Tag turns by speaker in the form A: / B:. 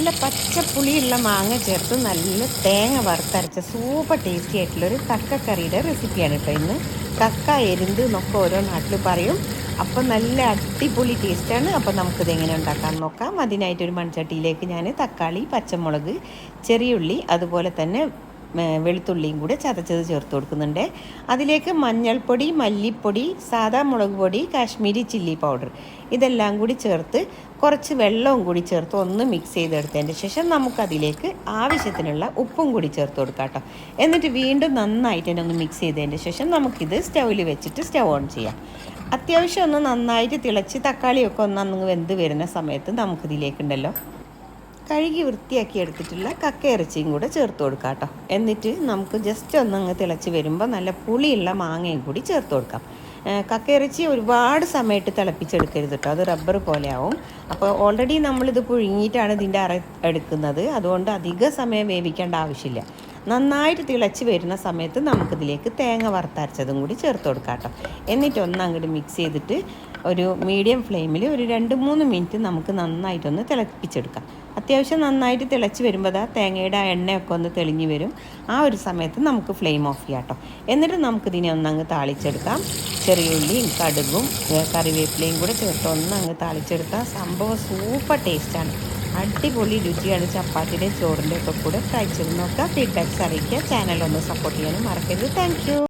A: നല്ല പച്ചപ്പുളിയുള്ള മാങ്ങ ചേർത്ത് നല്ല തേങ്ങ വറുത്തരച്ച സൂപ്പർ ടേസ്റ്റി ആയിട്ടുള്ളൊരു കക്കക്കറിയുടെ റെസിപ്പിയാണ് കേട്ടോ ഇന്ന്. കക്ക എരുന്ത് എന്നൊക്കെ ഓരോ നാട്ടിൽ പറയും. അപ്പം നല്ല അടിപൊളി ടേസ്റ്റാണ് അപ്പം നമുക്കിത് എങ്ങനെ ഉണ്ടാക്കാൻ നോക്കാം. അതിനായിട്ടൊരു മൺചട്ടിയിലേക്ക് ഞാൻ തക്കാളി പച്ചമുളക് ചെറിയുള്ളി അതുപോലെ തന്നെ വെളുത്തുള്ളിയും കൂടെ ചതച്ചത് ചേർത്ത് കൊടുക്കുന്നുണ്ട്. അതിലേക്ക് മഞ്ഞൾപ്പൊടി മല്ലിപ്പൊടി സാദാ മുളക് പൊടി കാശ്മീരി ചില്ലി പൗഡർ ഇതെല്ലാം കൂടി ചേർത്ത് കുറച്ച് വെള്ളവും കൂടി ചേർത്ത് ഒന്ന് മിക്സ് ചെയ്തെടുത്തതിന്റെ ശേഷം നമുക്കതിലേക്ക് ആവശ്യത്തിനുള്ള ഉപ്പും കൂടി ചേർത്ത് കൊടുക്കാം കേട്ടോ. എന്നിട്ട് വീണ്ടും നന്നായിട്ട് തന്നെ ഒന്ന് മിക്സ് ചെയ്തതിന്റെ ശേഷം നമുക്കിത് സ്റ്റൗവിൽ വെച്ചിട്ട് സ്റ്റൗ ഓൺ ചെയ്യാം. അത്യാവശ്യം ഒന്ന് നന്നായിട്ട് തിളച്ച് തക്കാളിയൊക്കെ ഒന്ന് അങ്ങ് വെന്ത് വരുന്ന സമയത്ത് നമുക്കിതിലേക്കുണ്ടല്ലോ. കഴുകി വൃത്തിയാക്കി എടുത്തിട്ടുള്ള കക്ക ഇറച്ചിയും കൂടെ ചേർത്ത് കൊടുക്കാം കേട്ടോ. എന്നിട്ട് നമുക്ക് ജസ്റ്റ് ഒന്ന് അങ്ങ് തിളച്ച് വരുമ്പോൾ നല്ല പുളിയുള്ള മാങ്ങയും കൂടി ചേർത്ത് കൊടുക്കാം. കക്കയിറച്ചി ഒരുപാട് സമയത്ത് തിളപ്പിച്ചെടുക്കരുത് കേട്ടോ. അത് റബ്ബർ പോലെ ആവും. അപ്പോൾ ഓൾറെഡി നമ്മളിത് പുഴുങ്ങിയിട്ടാണ് ഇതിന്റെ അറ എടുക്കുന്നത്. അതുകൊണ്ട് അധിക സമയം വേവിക്കേണ്ട ആവശ്യമില്ല. നന്നായിട്ട് തിളച്ച് വരുന്ന സമയത്ത് നമുക്കിതിലേക്ക് തേങ്ങ വറുത്തരച്ചതും കൂടി ചേർത്ത് കൊടുക്കാം കേട്ടോ. എന്നിട്ട് ഒന്ന് അങ്ങോട്ട് മിക്സ് ചെയ്തിട്ട് ഒരു മീഡിയം ഫ്ലെയിമിൽ ഒരു രണ്ട് മൂന്ന് മിനിറ്റ് നമുക്ക് നന്നായിട്ടൊന്ന് തിളപ്പിച്ചെടുക്കാം. അത്യാവശ്യം നന്നായിട്ട് തിളച്ച് വരുമ്പോൾ ആ തേങ്ങയുടെ ആ എണ്ണയൊക്കെ ഒന്ന് തെളിഞ്ഞ് വരും. ആ ഒരു സമയത്ത് നമുക്ക് ഫ്ലെയിം ഓഫ് ചെയ്യാം കേട്ടോ എന്നിട്ട് നമുക്കിതിനെ ഒന്നങ്ങ് താളിച്ചെടുക്കാം. ചെറിയ ഉള്ളിയും കടുകും കറിവേപ്പിലയും കൂടെ ചേർത്ത് ഒന്ന് അങ്ങ് താളിച്ചെടുക്കാം സംഭവം സൂപ്പർ ടേസ്റ്റാണ് അടിപൊളി രുചിയാണ് ചപ്പാത്തിയുടെയും ചോറിന്റെയൊക്കെ കൂടെ കഴിച്ചിരുന്ന് നോക്കുക ഫീഡ്ബാക്ക്സ് അറിയിക്കുക. ചാനൽ ഒന്ന് സപ്പോർട്ട് ചെയ്യാനും മറക്കരുത്. താങ്ക്